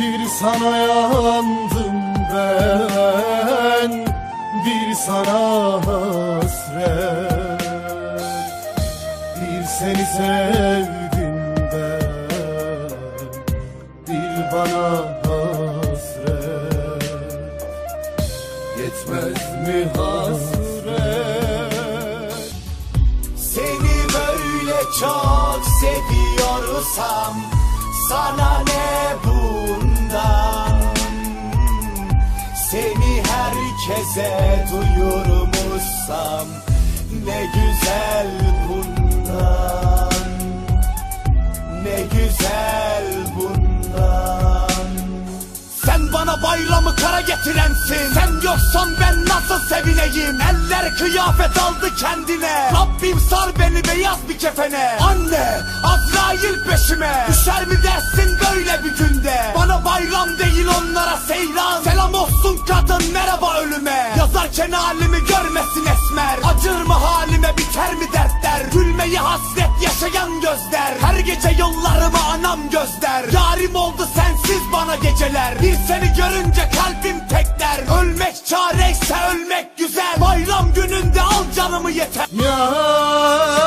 Bir sana yandım ben Bir sana hasret Bir seni sevdim ben Bir bana hasret. Yetmez mi hasret? Seni böyle çok seviyorsam Sana ne bundan Seni herkese duyurmuşsam Ne güzel bundan Ne güzel bundan. Sen bana bayramı kara getirensin Sen yoksan ben nasıl sevineyim? Eller kıyafet aldı kendine Rabbim sar beni beyaz bir kefene. Anne Azrail peşime Düşer mi dersin Yazarken halimi görmesin esmer. Acır mı halime biter mi dertler? Gülmeyi hasret yaşayan gözler. Her gece yollarımı anam gözler. Yarim oldu sensiz bana geceler. Bir seni görünce kalbim tekler. Ölmek çareyse ölmek güzel. Bayram gününde al canımı yeter. Yar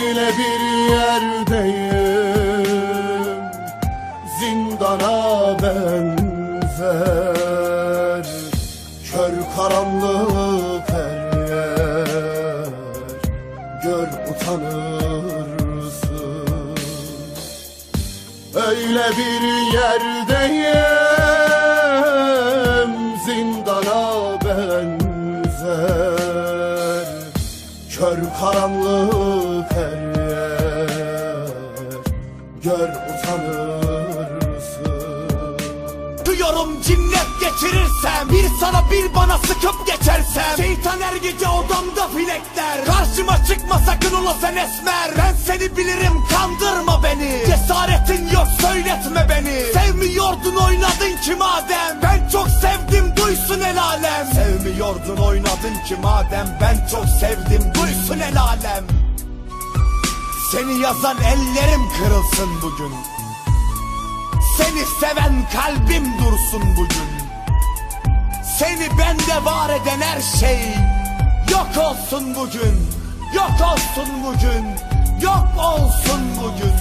Öyle bir yerdeyim. Zindana benzer. Kör karanlık her yer. Gör utanırsın. Öyle bir yerdeyim Kör karanlık her yer. Gör utanırsın. Duyuyorum cinnet geçirirsem Bir sana bir bana sıkıp geçersem Şeytan her gece odamda filekler Karşıma çıkma sakın ola sen esmer. Ben seni bilirim kandırma beni. Cesaretin yok söyletme beni. Sevmiyordun oynadın ki madem. Ben çok sevdim duysun el alem. Sevmiyordun oynadın ki madem. Ben çok sevdim el alem. Seni yazan ellerim kırılsın bugün. Seni seven kalbim dursun bugün. Seni bende var eden her şey Yok olsun bugün. Yok olsun bugün. Yok olsun bugün.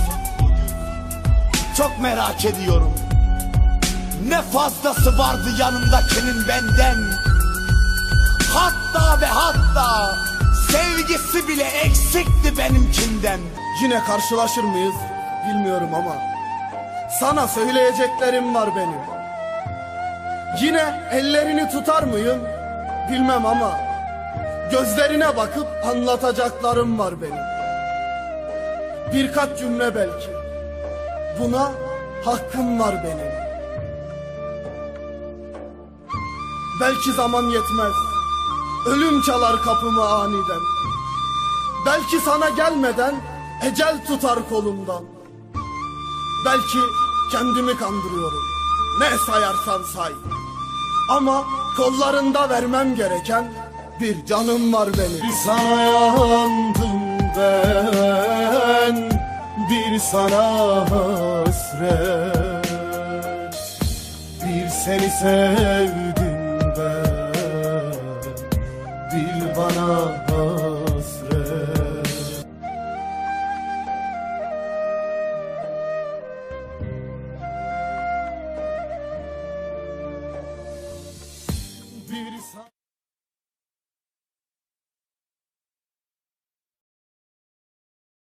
Çok merak ediyorum. Ne fazlası vardı yanındakinin benden? Hatta ve hatta Sevgisi bile eksikti benimkinden. Yine karşılaşır mıyız? Bilmiyorum ama. Sana söyleyeceklerim var benim. Yine ellerini tutar mıyım? Bilmem ama. Gözlerine bakıp anlatacaklarım var benim. Birkaç cümle belki. Buna hakkım var benim. Belki zaman yetmez. Ölüm çalar kapımı aniden Belki sana gelmeden ecel tutar kolumdan. Belki kendimi kandırıyorum. Ne sayarsan say. Ama kollarında vermem gereken bir canım var benim. Bir sana yandım ben, bir sana hasret. Bir seni sevdim ben, bir bana. Peace.